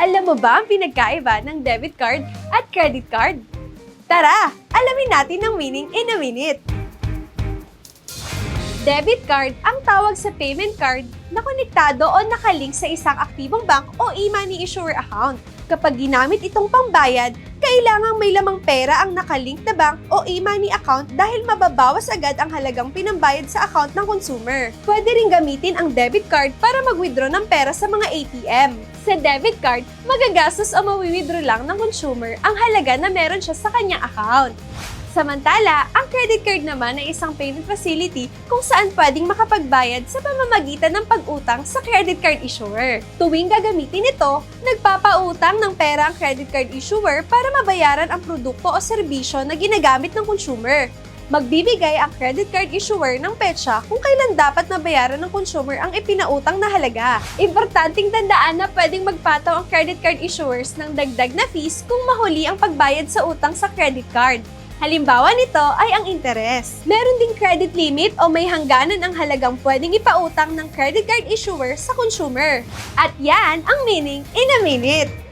Alam mo ba ang pinagkaiba ng debit card at credit card? Tara, alamin natin ang meaning in a minute. Debit card ang tawag sa payment card na konektado o nakalink sa isang aktibong bank o e-money issuer account. Kapag ginamit itong pambayad, kailangang may lamang pera ang nakalink na bank o e-money account dahil mababawas agad ang halagang pinambayad sa account ng consumer. Pwede rin gamitin ang debit card para mag-withdraw ng pera sa mga ATM. Sa debit card, magagastos o mawi-withdraw lang ng consumer ang halaga na meron siya sa kanyang account. Samantala, ang credit card naman ay isang payment facility kung saan pwedeng makapagbayad sa pamamagitan ng pag-utang sa credit card issuer. Tuwing gagamitin ito, nagpapautang ng pera ang credit card issuer para mabayaran ang produkto o serbisyo na ginagamit ng consumer. Magbibigay ang credit card issuer ng petsa kung kailan dapat nabayaran ng consumer ang ipinautang na halaga. Importanteng tandaan na pwedeng magpataw ang credit card issuers ng dagdag na fees kung mahuli ang pagbayad sa utang sa credit card. Halimbawa nito ay ang interes. Meron ding credit limit o may hangganan ang halagang pwedeng ipautang ng credit card issuer sa consumer. At yan ang meaning in a minute.